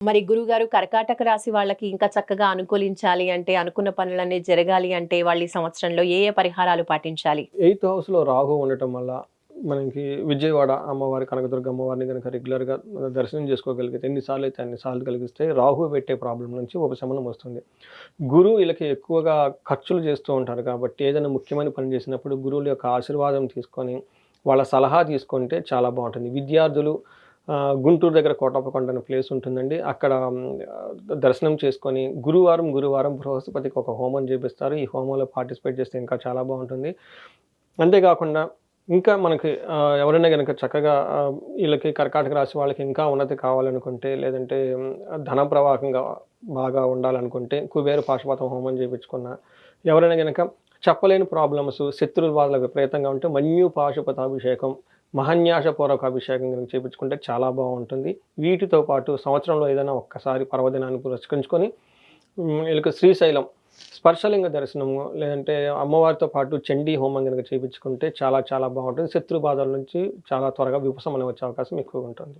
మరి గురుగారు కర్కాటక రాశి వాళ్ళకి ఇంకా చక్కగా అనుకూలించాలి అంటే అనుకున్న పనులన్నీ జరగాలి అంటే వాళ్ళు ఈ సంవత్సరంలో ఏ ఏ పరిహారాలు పాటించాలి? ఎయిత్ హౌస్లో రాహు ఉండటం వల్ల మనకి విజయవాడ అమ్మవారి కనకదుర్గ అమ్మవారిని కనుక రెగ్యులర్గా దర్శనం చేసుకోగలిగితే ఎన్నిసార్లు అయితే అన్నిసార్లు కలిగిస్తే రాహు పెట్టే ప్రాబ్లం నుంచి ఉపశమనం వస్తుంది. గురువు వీళ్ళకి ఎక్కువగా ఖర్చులు చేస్తూ ఉంటారు కాబట్టి ఏదైనా ముఖ్యమైన పని చేసినప్పుడు గురువుల యొక్క ఆశీర్వాదం తీసుకొని వాళ్ళ సలహా తీసుకుంటే చాలా బాగుంటుంది. విద్యార్థులు గుంటూరు దగ్గర కోటప్పకొండ అనే ప్లేస్ ఉంటుందండి. అక్కడ దర్శనం చేసుకొని గురువారం గురువారం బృహస్పతికి ఒక హోమం చేపిస్తారు. ఈ హోమంలో పార్టిసిపేట్ చేస్తే ఇంకా చాలా బాగుంటుంది. అంతేకాకుండా ఇంకా మనకి ఎవరైనా కనుక చక్కగా వీళ్ళకి కర్కాటక రాశి వాళ్ళకి ఇంకా ఉన్నతి కావాలనుకుంటే లేదంటే ధన ప్రవాహంగా బాగా ఉండాలనుకుంటే కుబేరు పాశుపాతం హోమం చేయించుకున్న ఎవరైనా కనుక చెప్పలేని ప్రాబ్లమ్స్ శత్రువు వాళ్ళ విపరీతంగా ఉంటే మన్యు పాశుపతాభిషేకం మహన్యాసపూర్వక అభిషేకం కనుక చేయించుకుంటే చాలా బాగుంటుంది. వీటితో పాటు సంవత్సరంలో ఏదైనా ఒక్కసారి పర్వదినాన్ని పురస్కరించుకొని వీళ్ళకి శ్రీశైలం స్పర్శలింగ దర్శనము లేదంటే అమ్మవారితో పాటు చండీ హోమం కనుక చేయించుకుంటే చాలా చాలా బాగుంటుంది. శత్రు బాధల నుంచి చాలా త్వరగా విపశమనం వచ్చే అవకాశం ఎక్కువగా ఉంటుంది.